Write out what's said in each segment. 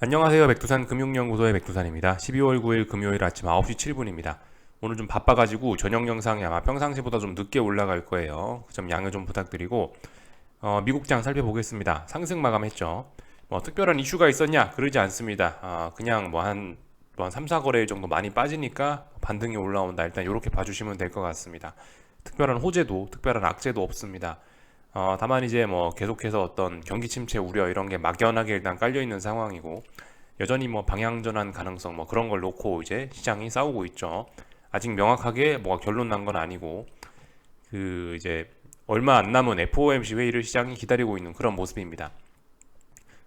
안녕하세요. 백두산 금융연구소의 백두산입니다. 12월 9일 금요일 아침 9시 7분입니다. 오늘 좀 바빠가지고 저녁 영상이 아마 평상시보다 좀 늦게 올라갈 거예요. 그 점 양해 좀 부탁드리고 어, 미국장 살펴보겠습니다. 상승 마감했죠. 뭐 특별한 이슈가 있었냐? 그러지 않습니다. 아, 그냥 뭐한 뭐한 3, 4거래일 정도 많이 빠지니까 반등이 올라온다. 일단 이렇게 봐주시면 될 것 같습니다. 특별한 호재도 특별한 악재도 없습니다. 어, 다만 이제 뭐 계속해서 어떤 경기 침체 우려 이런 게 막연하게 일단 깔려 있는 상황이고 여전히 뭐 방향 전환 가능성 뭐 그런 걸 놓고 이제 시장이 싸우고 있죠. 아직 명확하게 뭐가 결론 난 건 아니고 그 이제 얼마 안 남은 FOMC 회의를 시장이 기다리고 있는 그런 모습입니다.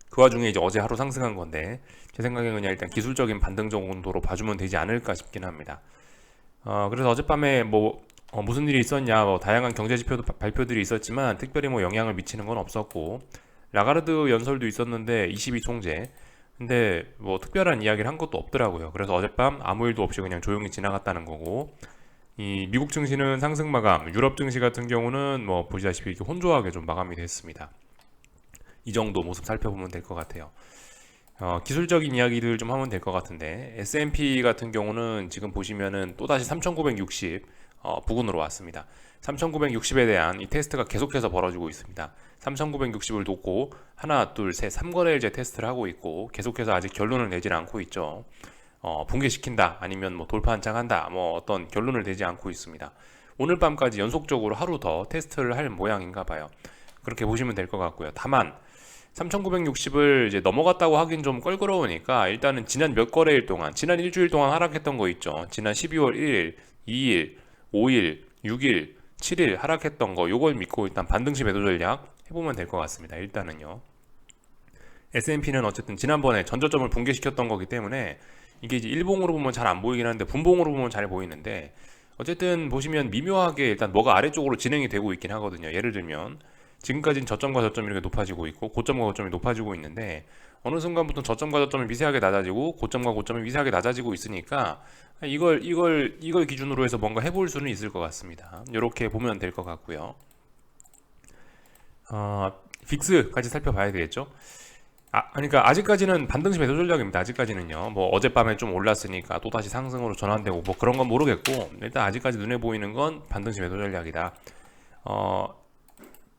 그 와중에 이제 어제 하루 상승한 건데 제 생각에 그냥 일단 기술적인 반등 정도로 봐주면 되지 않을까 싶긴 합니다. 어, 그래서 어젯밤에 뭐 어, 무슨 일이 있었냐, 뭐 다양한 경제 지표 발표들이 있었지만 특별히 뭐 영향을 미치는 건 없었고 라가르드 연설도 있었는데 22 총재. 근데 뭐 특별한 이야기를 한 것도 없더라고요. 그래서 어젯밤 아무 일도 없이 그냥 조용히 지나갔다는 거고 이 미국 증시는 상승 마감, 유럽 증시 같은 경우는 뭐 보시다시피 이렇게 혼조하게 좀 마감이 됐습니다. 이 정도 모습 살펴보면 될 것 같아요. 어, 기술적인 이야기들 좀 하면 될 것 같은데 S&P 같은 경우는 지금 보시면은 또 다시 3,960 어, 부근으로 왔습니다. 3,960에 대한 이 테스트가 계속해서 벌어지고 있습니다. 3,960을 놓고 하나, 둘, 셋, 3거래일제 테스트를 하고 있고 계속해서 아직 결론을 내질 않고 있죠. 어, 붕괴시킨다 아니면 뭐 돌파 한창 한다 뭐 어떤 결론을 내지 않고 있습니다. 오늘 밤까지 연속적으로 하루 더 테스트를 할 모양인가 봐요. 그렇게 보시면 될 것 같고요. 다만 3,960을 이제 넘어갔다고 하긴 좀 껄끄러우니까 일단은 지난 몇 거래일 동안 지난 일주일 동안 하락했던 거 있죠. 지난 12월 1일, 2일, 5일, 6일, 7일 하락했던 거 요걸 믿고 일단 반등시 매도 전략 해보면 될 것 같습니다. 일단은요. S&P는 어쨌든 지난번에 전저점을 붕괴시켰던 거기 때문에 이게 이제 일봉으로 보면 잘 안 보이긴 하는데 분봉으로 보면 잘 보이는데 어쨌든 보시면 미묘하게 일단 뭐가 아래쪽으로 진행이 되고 있긴 하거든요. 예를 들면 지금까지는 저점과 저점이 이렇게 높아지고 있고 고점과 고점이 높아지고 있는데 어느 순간부터 저점과 저점이 미세하게 낮아지고 고점과 고점이 미세하게 낮아지고 있으니까 이걸 이걸 이걸 기준으로 해서 뭔가 해볼 수는 있을 것 같습니다. 이렇게 보면 될 것 같고요. 어, 빅스까지 살펴봐야 되겠죠. 아, 그러니까 아직까지는 반등시 매도 전략입니다. 아직까지는요. 뭐 어젯밤에 좀 올랐으니까 또 다시 상승으로 전환되고 뭐 그런 건 모르겠고 일단 아직까지 눈에 보이는 건 반등시 매도 전략이다. 어,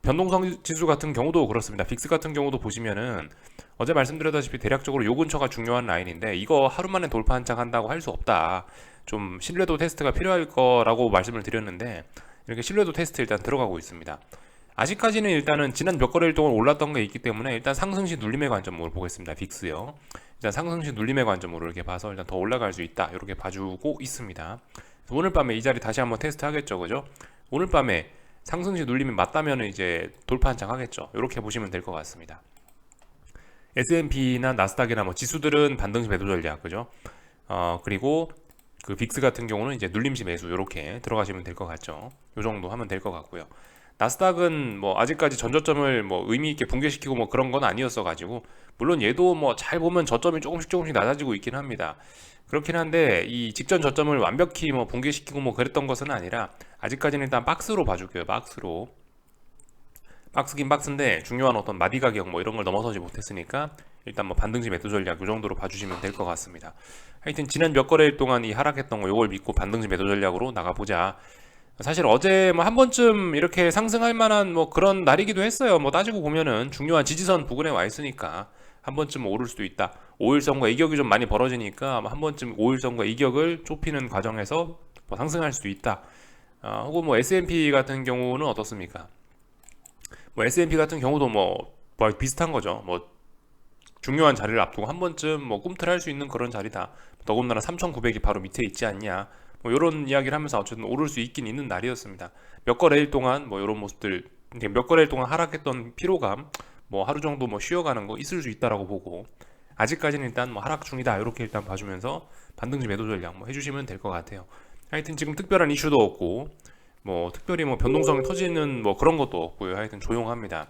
변동성 지수 같은 경우도 그렇습니다. 빅스 같은 경우도 보시면은 어제 말씀드렸다시피 대략적으로 요 근처가 중요한 라인인데 이거 하루 만에 돌파 한창 한다고 할 수 없다. 좀 신뢰도 테스트가 필요할 거라고 말씀을 드렸는데 이렇게 신뢰도 테스트 일단 들어가고 있습니다. 아직까지는 일단은 지난 몇 거래일 동안 올랐던 게 있기 때문에 일단 상승시 눌림의 관점으로 보겠습니다. 빅스요. 일단 상승시 눌림의 관점으로 이렇게 봐서 일단 더 올라갈 수 있다. 이렇게 봐주고 있습니다. 오늘 밤에 이 자리 다시 한번 테스트 하겠죠. 그죠? 오늘 밤에 상승시 눌림이 맞다면 이제 돌파 한창 하겠죠. 이렇게 보시면 될 것 같습니다. S&P나 나스닥이나 뭐 지수들은 반등시 매도 전략 그죠? 어 그리고 그 빅스 같은 경우는 이제 눌림시 매수 이렇게 들어가시면 될 것 같죠. 요 정도 하면 될 것 같고요. 나스닥은 뭐 아직까지 전저점을 뭐 의미 있게 붕괴시키고 뭐 그런 건 아니었어 가지고 물론 얘도 뭐 잘 보면 저점이 조금씩 조금씩 낮아지고 있긴 합니다. 그렇긴 한데 이 직전 저점을 완벽히 뭐 붕괴시키고 뭐 그랬던 것은 아니라 아직까지는 일단 박스로 봐줄게요. 박스로 박스긴 박스인데 중요한 어떤 마디 가격 뭐 이런 걸 넘어서지 못했으니까 일단 뭐 반등지 매도 전략 이 정도로 봐주시면 될 것 같습니다. 하여튼 지난 몇 거래일 동안 이 하락했던 거 요걸 믿고 반등지 매도 전략으로 나가보자. 사실 어제 뭐 한 번쯤 이렇게 상승할 만한 뭐 그런 날이기도 했어요. 뭐 따지고 보면은 중요한 지지선 부근에 와 있으니까 한 번쯤 오를 수도 있다. 5일선과 이격이 좀 많이 벌어지니까 한 번쯤 5일선과 이격을 좁히는 과정에서 뭐 상승할 수도 있다. 아, 혹은 뭐 S&P 같은 경우는 어떻습니까? 뭐 S&P 같은 경우도 뭐, 뭐 비슷한 거죠. 뭐 중요한 자리를 앞두고 한 번쯤 뭐 꿈틀할 수 있는 그런 자리다. 더군다나 3,900이 바로 밑에 있지 않냐. 뭐 이런 이야기를 하면서 어쨌든 오를 수 있긴 있는 날이었습니다. 몇 거래일 동안 뭐 이런 모습들 몇 거래일 동안 하락했던 피로감 뭐 하루 정도 뭐 쉬어가는 거 있을 수 있다라고 보고 아직까지는 일단 뭐 하락 중이다 이렇게 일단 봐주면서 반등지 매도 전략 뭐 해주시면 될 것 같아요. 하여튼 지금 특별한 이슈도 없고 뭐 특별히 뭐 변동성이 터지는 뭐 그런 것도 없고요. 하여튼 조용합니다.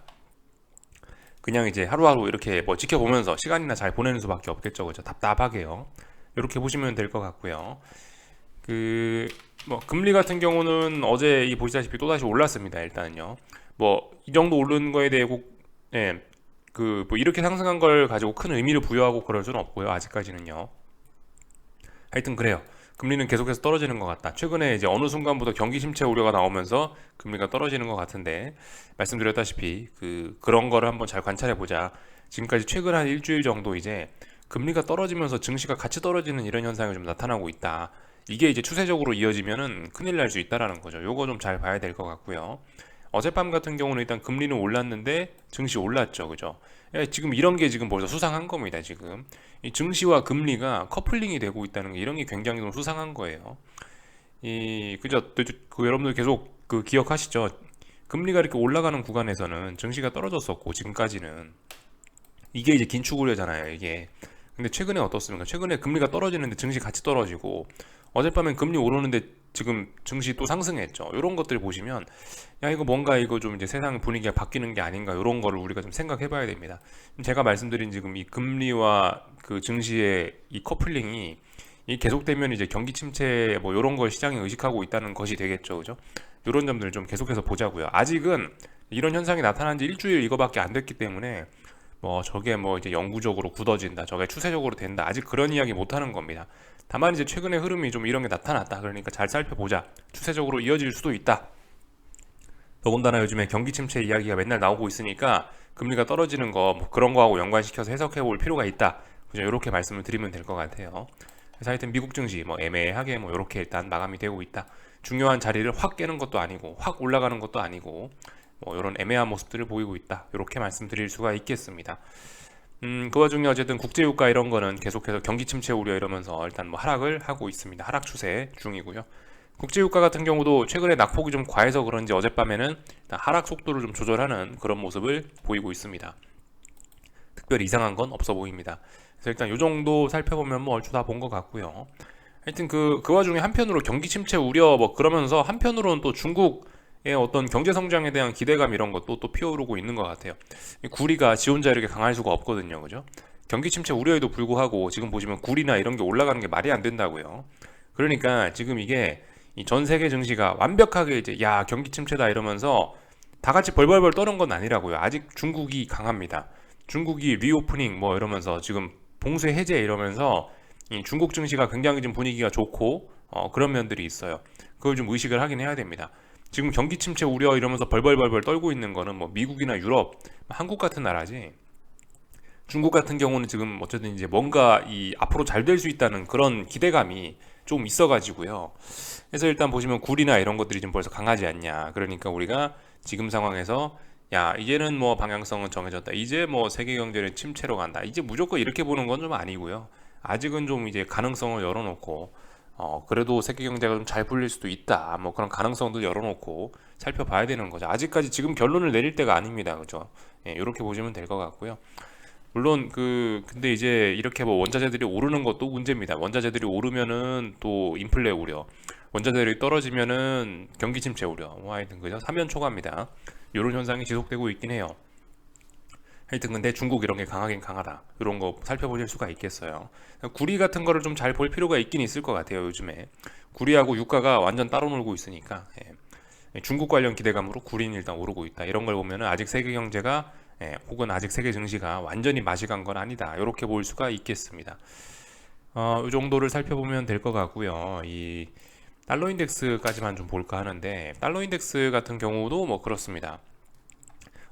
그냥 이제 하루하루 이렇게 뭐 지켜보면서 시간이나 잘 보내는 수밖에 없겠죠. 그죠? 답답하게요. 이렇게 보시면 될 것 같고요. 그 뭐 금리 같은 경우는 어제 이 보시다시피 또 다시 올랐습니다. 일단은요. 뭐 이 정도 오른 거에 대해 꼭 예, 그 뭐 이렇게 상승한 걸 가지고 큰 의미를 부여하고 그럴 수는 없고요. 아직까지는요. 하여튼 그래요. 금리는 계속해서 떨어지는 것 같다. 최근에 이제 어느 순간부터 경기 침체 우려가 나오면서 금리가 떨어지는 것 같은데 말씀드렸다시피 그 그런 거를 한번 잘 관찰해 보자. 지금까지 최근 한 일주일 정도 이제 금리가 떨어지면서 증시가 같이 떨어지는 이런 현상이 좀 나타나고 있다. 이게 이제 추세적으로 이어지면은 큰일 날 수 있다라는 거죠. 요거 좀 잘 봐야 될 것 같고요. 어젯밤 같은 경우는 일단 금리는 올랐는데 증시 올랐죠. 그죠? 예, 지금 이런 게 지금 벌써 수상한 겁니다. 지금 이 증시와 금리가 커플링이 되고 있다는 게 이런 게 굉장히 좀 수상한 거예요. 이 그죠? 또그 여러분들 계속 그 기억하시죠? 금리가 이렇게 올라가는 구간에서는 증시가 떨어졌었고 지금까지는 이게 이제 긴축 우려잖아요. 이게 근데 최근에 어떻습니까? 최근에 금리가 떨어지는데 증시 같이 떨어지고 어젯밤엔 금리 오르는데 지금 증시 또 상승했죠. 이런 것들 보시면 야 이거 뭔가 이거 좀 이제 세상 분위기가 바뀌는 게 아닌가 이런 거를 우리가 좀 생각해 봐야 됩니다. 제가 말씀드린 지금 이 금리와 그 증시의 이 커플링이 이 계속되면 이제 경기 침체 뭐 이런 걸 시장이 의식하고 있다는 것이 되겠죠. 그죠? 이런 점들을 좀 계속해서 보자고요. 아직은 이런 현상이 나타난 지 일주일 이거밖에 안 됐기 때문에 뭐 저게 뭐 이제 영구적으로 굳어진다, 저게 추세적으로 된다. 아직 그런 이야기 못 하는 겁니다. 다만 이제 최근의 흐름이 좀 이런 게 나타났다. 그러니까 잘 살펴보자. 추세적으로 이어질 수도 있다. 더군다나 요즘에 경기 침체 이야기가 맨날 나오고 있으니까 금리가 떨어지는 거 뭐 그런 거하고 연관시켜서 해석해 볼 필요가 있다. 그죠? 이렇게 말씀을 드리면 될 것 같아요. 그래서 하여튼 미국 증시 뭐 애매하게 뭐 이렇게 일단 마감이 되고 있다. 중요한 자리를 확 깨는 것도 아니고 확 올라가는 것도 아니고 뭐 이런 애매한 모습들을 보이고 있다. 이렇게 말씀드릴 수가 있겠습니다. 음, 그 와중에 어쨌든 국제유가 이런 거는 계속해서 경기 침체 우려 이러면서 일단 뭐 하락을 하고 있습니다. 하락 추세 중이고요. 국제유가 같은 경우도 최근에 낙폭이 좀 과해서 그런지 어젯밤에는 하락 속도를 좀 조절하는 그런 모습을 보이고 있습니다. 특별히 이상한 건 없어 보입니다. 그래서 일단 이 정도 살펴보면 뭐 얼추 다 본 것 같고요. 하여튼 그, 그 와중에 한편으로 경기 침체 우려 뭐 그러면서 한편으로는 또 중국의 어떤 경제 성장에 대한 기대감 이런 것도 또 피어오르고 있는 것 같아요. 이 구리가 지 혼자 이렇게 강할 수가 없거든요. 그죠? 경기 침체 우려에도 불구하고 지금 보시면 구리나 이런 게 올라가는 게 말이 안 된다고요. 그러니까 지금 이게 이전 세계 증시가 완벽하게 이제 야 경기 침체다 이러면서 다 같이 벌벌벌 떠는 건 아니라고요. 아직 중국이 강합니다. 중국이 리오프닝 뭐 이러면서 지금 봉쇄 해제 이러면서 이 중국 증시가 굉장히 좀 분위기가 좋고 어, 그런 면들이 있어요. 그걸 좀 의식을 하긴 해야 됩니다. 지금 경기 침체 우려 이러면서 벌벌벌벌 떨고 있는 거는 뭐 미국이나 유럽, 한국 같은 나라지. 중국 같은 경우는 지금 어쨌든 이제 뭔가 이 앞으로 잘 될 수 있다는 그런 기대감이 좀 있어가지고요. 그래서 일단 보시면 굴이나 이런 것들이 좀 벌써 강하지 않냐. 그러니까 우리가 지금 상황에서 야 이제는 뭐 방향성은 정해졌다. 이제 뭐 세계 경제는 침체로 간다. 이제 무조건 이렇게 보는 건 좀 아니고요. 아직은 좀 이제 가능성을 열어놓고 어 그래도 세계 경제가 좀 잘 풀릴 수도 있다. 뭐 그런 가능성도 열어놓고 살펴봐야 되는 거죠. 아직까지 지금 결론을 내릴 때가 아닙니다. 그죠? 예, 이렇게 보시면 될 것 같고요. 물론 그 근데 이제 이렇게 뭐 원자재들이 오르는 것도 문제입니다. 원자재들이 오르면은 또 인플레 우려, 원자재들이 떨어지면은 경기 침체 우려. 뭐 하여튼 그죠? 사면 초과입니다. 이런 현상이 지속되고 있긴 해요. 하여튼 근데 중국 이런 게 강하긴 강하다. 이런 거 살펴보실 수가 있겠어요. 구리 같은 거를 좀 잘 볼 필요가 있긴 있을 것 같아요. 요즘에 구리하고 유가가 완전 따로 놀고 있으니까 예. 중국 관련 기대감으로 구리는 일단 오르고 있다. 이런 걸 보면은 아직 세계 경제가 예, 혹은 아직 세계 증시가 완전히 맛이 간 건 아니다. 이렇게 볼 수가 있겠습니다. 어, 이 정도를 살펴보면 될 것 같고요. 이 달러 인덱스까지만 좀 볼까 하는데 달러 인덱스 같은 경우도 뭐 그렇습니다.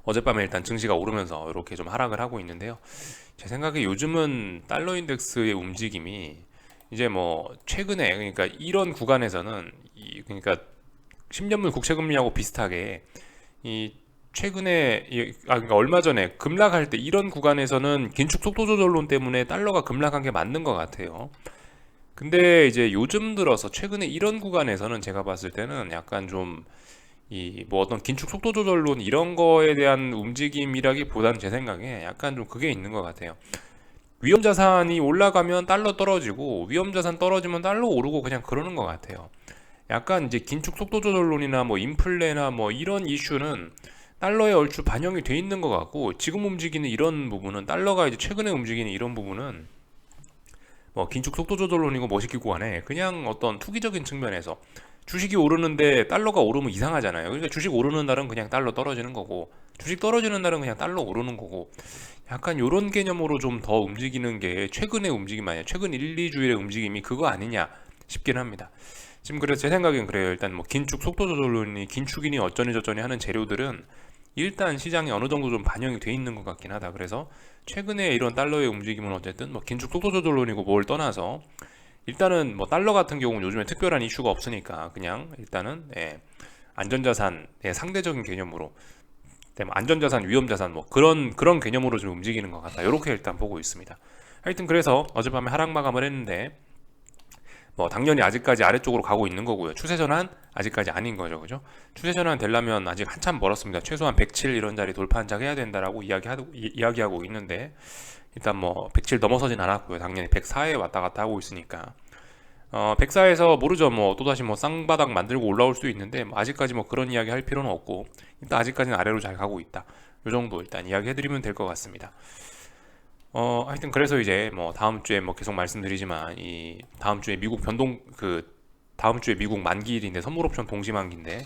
어젯밤에 일단 증시가 오르면서 이렇게 좀 하락을 하고 있는데요. 제 생각에 요즘은 달러 인덱스의 움직임이 이제 뭐 최근에 그러니까 이런 구간에서는 이 그러니까 10년물 국채 금리하고 비슷하게 이 최근에 아 그러니까 얼마 전에 급락할 때 이런 구간에서는 긴축 속도 조절론 때문에 달러가 급락한 게 맞는 것 같아요. 근데 이제 요즘 들어서 최근에 이런 구간에서는 제가 봤을 때는 약간 좀 이 뭐 어떤 긴축 속도 조절론 이런 거에 대한 움직임이라기보다는 제 생각에 약간 좀 그게 있는 것 같아요. 위험 자산이 올라가면 달러 떨어지고 위험 자산 떨어지면 달러 오르고 그냥 그러는 것 같아요. 약간 이제 긴축 속도 조절론이나 뭐 인플레나 뭐 이런 이슈는 달러에 얼추 반영이 돼 있는 것 같고 지금 움직이는 이런 부분은 달러가 이제 최근에 움직이는 이런 부분은 뭐 긴축 속도 조절론이고 뭐시기고 간에 그냥 어떤 투기적인 측면에서 주식이 오르는데 달러가 오르면 이상하잖아요. 그러니까 주식 오르는 날은 그냥 달러 떨어지는 거고 주식 떨어지는 날은 그냥 달러 오르는 거고 약간 요런 개념으로 좀 더 움직이는 게 최근의 움직임 아니야. 최근 1, 2주일의 움직임이 그거 아니냐 싶긴 합니다. 지금 그래서 제 생각엔 그래요. 일단 뭐 긴축 속도 조절론이 긴축이니 어쩌니 저쩌니 하는 재료들은 일단 시장에 어느 정도 좀 반영이 돼 있는 것 같긴 하다. 그래서 최근에 이런 달러의 움직임은 어쨌든 뭐 긴축 속도 조절론이고 뭘 떠나서 일단은 뭐 달러 같은 경우는 요즘에 특별한 이슈가 없으니까 그냥 일단은 예, 안전자산의 상대적인 개념으로 네, 뭐 안전자산, 위험자산 뭐 그런 그런 개념으로 좀 움직이는 것 같다. 이렇게 일단 보고 있습니다. 하여튼 그래서 어젯밤에 하락 마감을 했는데 뭐 당연히 아직까지 아래쪽으로 가고 있는 거고요. 추세 전환 아직까지 아닌 거죠, 그죠? 추세 전환 되려면 아직 한참 멀었습니다. 최소한 107 이런 자리 돌파 한작 해야 된다라고 이야기하고 이, 이야기하고 있는데 일단 뭐 107 넘어서진 않았고요. 당연히 104에 왔다 갔다 하고 있으니까 어 104에서 모르죠. 뭐 또다시 뭐 쌍바닥 만들고 올라올 수도 있는데 뭐 아직까지 뭐 그런 이야기 할 필요는 없고 일단 아직까지는 아래로 잘 가고 있다. 요 정도 일단 이야기 해 드리면 될 것 같습니다. 어 하여튼 그래서 이제 뭐 다음 주에 뭐 계속 말씀드리지만 이 다음 주에 미국 변동 그 다음 주에 미국 만기일인데 선물 옵션 동시 만기인데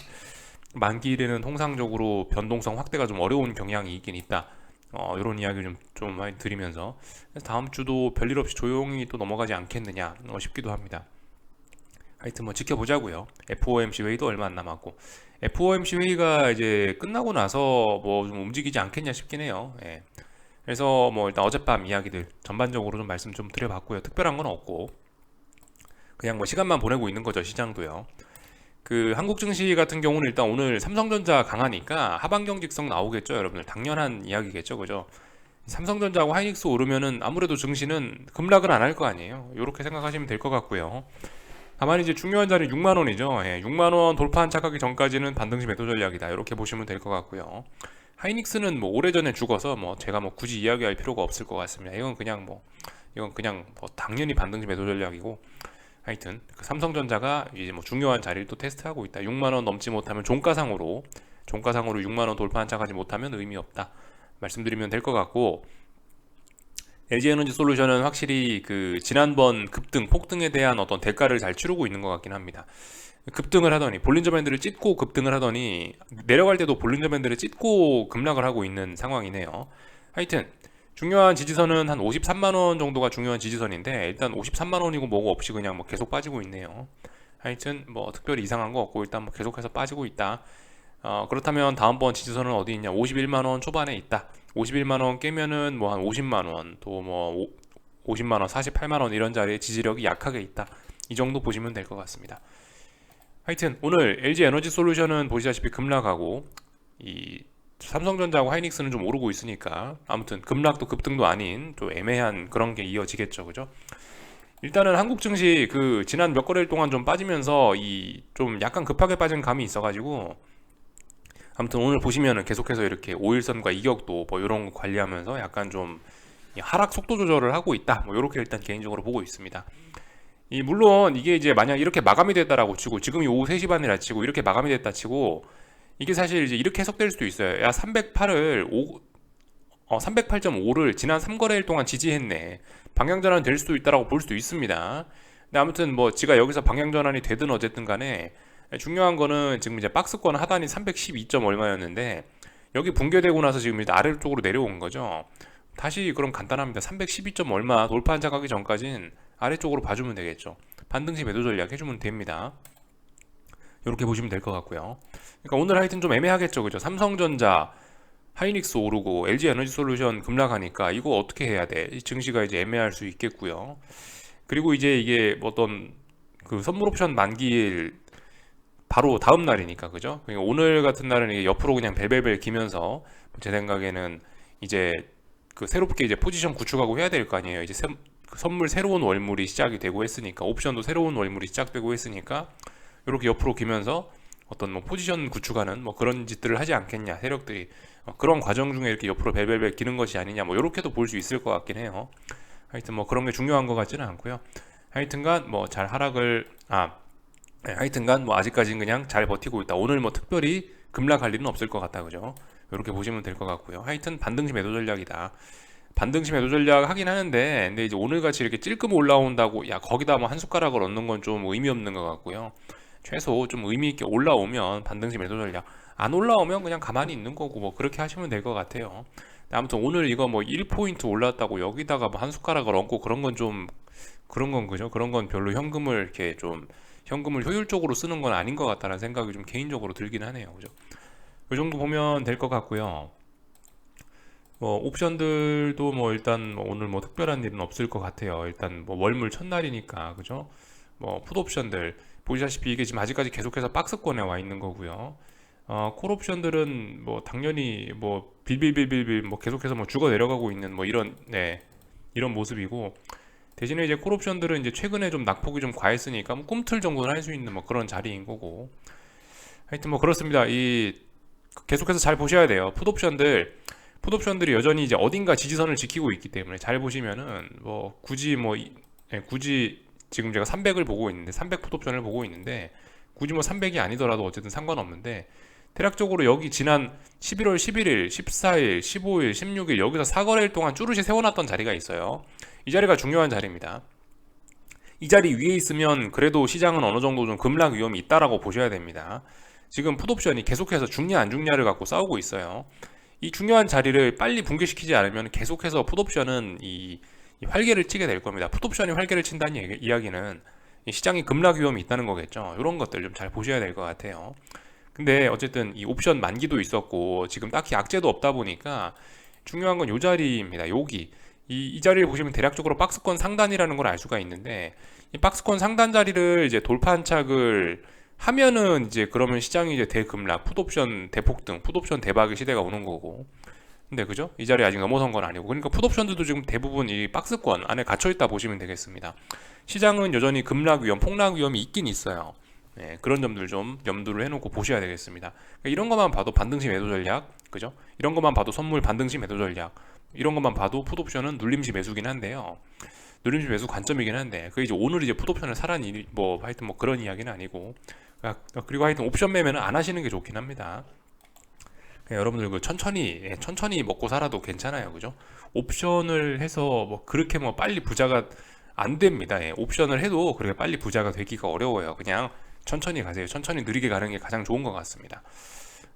만기일에는 통상적으로 변동성 확대가 좀 어려운 경향이 있긴 있다. 어, 이런 이야기를 좀, 좀 많이 드리면서 다음 주도 별일 없이 조용히 또 넘어가지 않겠느냐 어, 싶기도 합니다. 하여튼 뭐 지켜보자고요. FOMC 회의도 얼마 안 남았고 FOMC 회의가 이제 끝나고 나서 뭐 좀 움직이지 않겠냐 싶긴 해요. 예. 그래서 뭐 일단 어젯밤 이야기들 전반적으로 좀 말씀 좀 드려봤고요. 특별한 건 없고 그냥 뭐 시간만 보내고 있는 거죠 시장도요. 그 한국 증시 같은 경우는 일단 오늘 삼성전자 강하니까 하반 경직성 나오겠죠, 여러분들. 당연한 이야기겠죠, 그죠? 삼성전자하고 하이닉스 오르면은 아무래도 증시는 급락은 안할 거 아니에요. 이렇게 생각하시면 될 것 같고요. 다만 이제 중요한 자리 6만 원이죠. 예, 6만 원 돌파 한착하기 전까지는 반등시 매도 전략이다. 이렇게 보시면 될 것 같고요. 하이닉스는 뭐 오래전에 죽어서 뭐 제가 뭐 굳이 이야기할 필요가 없을 것 같습니다. 이건 그냥 뭐 이건 그냥 뭐 당연히 반등시 매도 전략이고 하여튼 그 삼성전자가 이제 뭐 중요한 자리를 또 테스트하고 있다. 6만 원 넘지 못하면 종가상으로 종가상으로 6만 원 돌파 한착하지 못하면 의미 없다. 말씀드리면 될 것 같고 LG에너지 솔루션은 확실히 그 지난번 급등 폭등에 대한 어떤 대가를 잘 치르고 있는 것 같긴 합니다. 급등을 하더니 볼린저 밴드를 찢고 급등을 하더니 내려갈 때도 볼린저 밴드를 찢고 급락을 하고 있는 상황이네요. 하여튼 중요한 지지선은 한 53만 원 정도가 중요한 지지선인데 일단 53만 원이고 뭐고 없이 그냥 뭐 계속 빠지고 있네요. 하여튼 뭐 특별히 이상한 거 없고 일단 뭐 계속해서 빠지고 있다. 어, 그렇다면 다음번 지지선은 어디 있냐? 51만 원 초반에 있다. 51만 원 깨면은 뭐 한 50만 원, 또 뭐 50만 원, 48만 원 이런 자리에 지지력이 약하게 있다. 이 정도 보시면 될 것 같습니다. 하여튼 오늘 LG 에너지 솔루션은 보시다시피 급락하고 이 삼성전자하고 하이닉스는 좀 오르고 있으니까 아무튼 급락도 급등도 아닌 좀 애매한 그런 게 이어지겠죠, 그죠? 일단은 한국 증시 그 지난 몇 거래일 동안 좀 빠지면서 이 좀 약간 급하게 빠진 감이 있어가지고 아무튼 오늘 보시면은 계속해서 이렇게 5일선과 이격도 뭐 이런 거 관리하면서 약간 좀 하락 속도 조절을 하고 있다. 뭐 이렇게 일단 개인적으로 보고 있습니다. 이 물론 이게 이제 만약 이렇게 마감이 됐다라고 치고 지금이 오후 3시 반이라 치고 이렇게 마감이 됐다 치고 이게 사실 이제 이렇게 해석될 수도 있어요. 야 308을 5 어, 308.5를 지난 3거래일 동안 지지했네. 방향 전환 될 수도 있다라고 볼 수도 있습니다. 근데 아무튼 뭐 지가 여기서 방향 전환이 되든 어쨌든 간에 중요한 거는 지금 이제 박스권 하단이 312점 얼마였는데 여기 붕괴되고 나서 지금 이제 아래 쪽으로 내려온 거죠. 다시 그럼 간단합니다. 312점 얼마 돌파 한작하기 전까진 아래쪽으로 봐주면 되겠죠. 반등시 매도 전략 해주면 됩니다. 이렇게 보시면 될 것 같고요. 그러니까 오늘 하여튼 좀 애매하겠죠, 그죠? 삼성전자, 하이닉스 오르고 LG 에너지 솔루션 급락하니까 이거 어떻게 해야 돼? 이 증시가 이제 애매할 수 있겠고요. 그리고 이제 이게 뭐 어떤 그 선물 옵션 만기일 바로 다음 날이니까 그죠? 그러니까 오늘 같은 날은 이게 옆으로 그냥 벨벨벨 기면서 제 생각에는 이제 그 새롭게 이제 포지션 구축하고 해야 될 거 아니에요. 이제 세, 그 선물 새로운 월물이 시작이 되고 했으니까 옵션도 새로운 월물이 시작되고 했으니까 이렇게 옆으로 기면서 어떤 뭐 포지션 구축하는 뭐 그런 짓들을 하지 않겠냐 세력들이 어, 그런 과정 중에 이렇게 옆으로 벨벨벨 기는 것이 아니냐 뭐 이렇게도 볼 수 있을 것 같긴 해요. 하여튼 뭐 그런 게 중요한 것 같지는 않고요. 하여튼간 뭐 잘 하락을 아 네, 하여튼간 뭐 아직까지는 그냥 잘 버티고 있다. 오늘 뭐 특별히 급락할 일은 없을 것 같다 그죠? 이렇게 보시면 될 것 같고요. 하여튼 반등시 매도 전략이다. 반등시 매도 전략 하긴 하는데 근데 이제 오늘 같이 이렇게 찔끔 올라온다고 야 거기다 뭐 한 숟가락을 얻는 건 좀 의미 없는 것 같고요. 최소 좀 의미 있게 올라오면 반등시 매도 전략 안 올라오면 그냥 가만히 있는 거고 뭐 그렇게 하시면 될 것 같아요. 아무튼 오늘 이거 뭐 1포인트 올랐다고 여기다가 뭐 한 숟가락을 얹고 그런 건 좀 그런 건 그죠? 그런 건 별로 현금을 이렇게 좀 현금을 효율적으로 쓰는 건 아닌 것 같다는 생각이 좀 개인적으로 들긴 하네요. 그죠? 이 정도 보면 될 것 같고요. 뭐 옵션들도 뭐 일단 뭐 오늘 뭐 특별한 일은 없을 것 같아요. 일단 뭐 월물 첫날이니까 그죠? 뭐 풋옵션들 보시다시피 이게 지금 아직까지 계속해서 박스권에 와 있는 거고요. 어, 콜 옵션들은 뭐 당연히 뭐 빌빌빌빌빌 뭐 계속해서 뭐 죽어 내려가고 있는 뭐 이런 네 이런 모습이고 대신에 이제 콜 옵션들은 이제 최근에 좀 낙폭이 좀 과했으니까 뭐 꿈틀 정도는 할 수 있는 뭐 그런 자리인 거고 하여튼 뭐 그렇습니다. 이 계속해서 잘 보셔야 돼요. 풋 옵션들 풋 옵션들이 여전히 이제 어딘가 지지선을 지키고 있기 때문에 잘 보시면은 뭐 굳이 뭐 이- 예, 굳이 지금 제가 300을 보고 있는데 300 풋 옵션을 보고 있는데 굳이 뭐 300이 아니더라도 어쨌든 상관없는데 대략적으로 여기 지난 11월 11일, 14일, 15일, 16일 여기서 사거래일 동안 쭈르시 세워놨던 자리가 있어요. 이 자리가 중요한 자리입니다. 이 자리 위에 있으면 그래도 시장은 어느 정도 좀 급락 위험이 있다라고 보셔야 됩니다. 지금 풋옵션이 계속해서 죽냐 안 죽냐를 갖고 싸우고 있어요. 이 중요한 자리를 빨리 붕괴시키지 않으면 계속해서 풋옵션은 이, 이 활개를 치게 될 겁니다. 풋옵션이 활개를 친다는 얘기- 이야기는 이 시장이 급락 위험이 있다는 거겠죠. 이런 것들 좀 잘 보셔야 될 것 같아요. 근데 어쨌든 이 옵션 만기도 있었고 지금 딱히 악재도 없다 보니까 중요한 건 요 자리입니다. 여기 이, 이 자리를 보시면 대략적으로 박스권 상단이라는 걸 알 수가 있는데 이 박스권 상단 자리를 이제 돌파한착을 하면은 이제 그러면 시장이 이제 대급락, 풋옵션 대폭등, 풋옵션 대박의 시대가 오는 거고. 근데 그죠? 이 자리 아직 넘어선 건 아니고 그러니까 풋옵션들도 지금 대부분 이 박스권 안에 갇혀 있다 보시면 되겠습니다. 시장은 여전히 급락 위험, 폭락 위험이 있긴 있어요. 네, 그런 점들 좀 염두를 해놓고 보셔야 되겠습니다. 그러니까 이런 것만 봐도 반등시 매도 전략, 그죠? 이런 것만 봐도 선물 반등시 매도 전략, 이런 것만 봐도 풋옵션은 눌림시 매수긴 한데요. 눌림시 매수 관점이긴 한데, 그 이제 오늘 이제 풋옵션을 사라는 일, 뭐 하여튼 뭐 그런 이야기는 아니고, 그러니까 그리고 하여튼 옵션 매매는 안 하시는 게 좋긴 합니다. 여러분들 그 천천히 예, 천천히 먹고 살아도 괜찮아요, 그죠? 옵션을 해서 뭐 그렇게 뭐 빨리 부자가 안 됩니다. 예, 옵션을 해도 그렇게 빨리 부자가 되기가 어려워요. 그냥 천천히 가세요. 천천히 느리게 가는 게 가장 좋은 것 같습니다.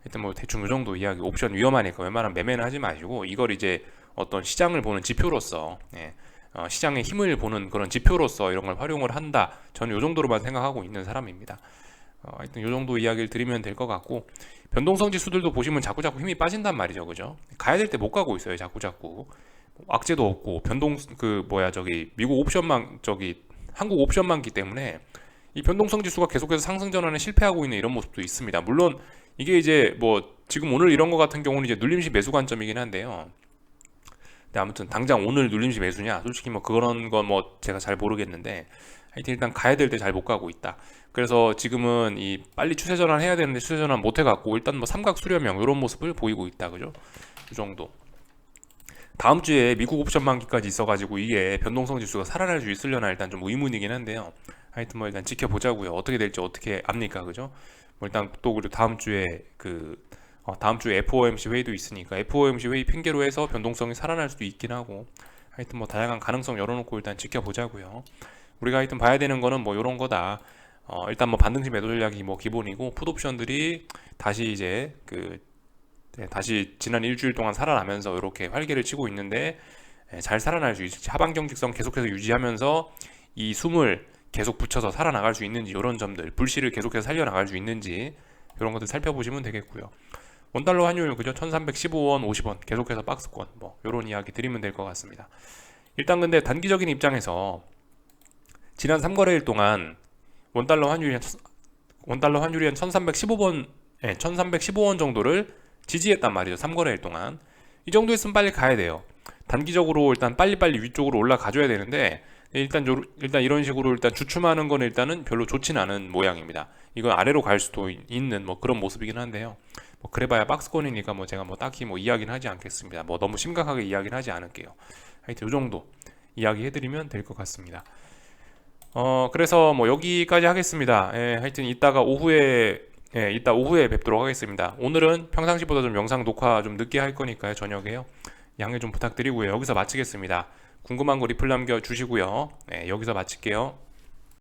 일단 뭐 대충 이 정도 이야기. 옵션 위험하니까 웬만하면 매매는 하지 마시고 이걸 이제 어떤 시장을 보는 지표로서 예, 어, 시장의 힘을 보는 그런 지표로서 이런 걸 활용을 한다. 저는 이 정도로만 생각하고 있는 사람입니다. 어, 하여튼 이 정도 이야기를 드리면 될 것 같고 변동성 지수들도 보시면 자꾸 자꾸 힘이 빠진단 말이죠, 그죠? 가야 될 때 못 가고 있어요, 자꾸 자꾸. 악재도 없고 변동 그 뭐야 저기 미국 옵션만 저기 한국 옵션만기 때문에 이 변동성 지수가 계속해서 상승 전환에 실패하고 있는 이런 모습도 있습니다. 물론 이게 이제 뭐 지금 오늘 이런 거 같은 경우는 이제 눌림시 매수 관점이긴 한데요. 근데 아무튼 당장 오늘 눌림시 매수냐? 솔직히 뭐 그런 건 뭐 제가 잘 모르겠는데 하여튼 일단 가야 될 때 잘 못 가고 있다. 그래서 지금은 이 빨리 추세 전환 해야 되는데 추세 전환 못 해갖고 일단 뭐 삼각 수렴형 이런 모습을 보이고 있다, 그죠? 이 정도. 다음 주에 미국 옵션 만기까지 있어가지고 이게 변동성 지수가 살아날 수 있으려나 일단 좀 의문이긴 한데요. 하여튼 뭐 일단 지켜보자고요. 어떻게 될지 어떻게 압니까, 그죠? 뭐 일단 또 그리고 다음 주에 그 어, 다음 주에 FOMC 회의도 있으니까 FOMC 회의 핑계로 해서 변동성이 살아날 수도 있긴 하고 하여튼 뭐 다양한 가능성 열어놓고 일단 지켜보자고요. 우리가 하여튼 봐야 되는 거는 뭐 이런 거다. 어, 일단 뭐 반등시 매도 전략이 뭐 기본이고 풋옵션들이 다시 이제 그 네, 다시 지난 일주일 동안 살아나면서 이렇게 활개를 치고 있는데 예, 잘 살아날 수 있을지 하반 경직성 계속해서 유지하면서 이 숨을 계속 붙여서 살아나갈 수 있는지 이런 점들 불씨를 계속해서 살려나갈 수 있는지 이런 것들 살펴보시면 되겠고요. 원달러 환율 그죠? 1315원 50원 계속해서 박스권 뭐 이런 이야기 드리면 될 것 같습니다. 일단 근데 단기적인 입장에서 지난 3거래일 동안 원달러 환율이 원달러 환율이 한 1315원 예, 1315원 정도를 지지했단 말이죠. 3거래일 동안. 이 정도 했으면 빨리 가야 돼요. 단기적으로 일단 빨리빨리 위쪽으로 올라가줘야 되는데 일단 요, 일단 이런 식으로 일단 주춤하는 건 일단은 별로 좋진 않은 모양입니다. 이건 아래로 갈 수도 있- 있는 뭐 그런 모습이긴 한데요. 뭐 그래봐야 박스권이니까 뭐 제가 뭐 딱히 뭐 이야기는 하지 않겠습니다. 뭐 너무 심각하게 이야기는 하지 않을게요. 하여튼 요 정도 이야기 해드리면 될 것 같습니다. 어 그래서 뭐 여기까지 하겠습니다. 예, 하여튼 이따가 오후에 예, 이따 오후에 뵙도록 하겠습니다. 오늘은 평상시보다 좀 영상 녹화 좀 늦게 할 거니까요. 저녁에요. 양해 좀 부탁드리고요. 여기서 마치겠습니다. 궁금한 거 리플 남겨 주시고요. 네, 여기서 마칠게요.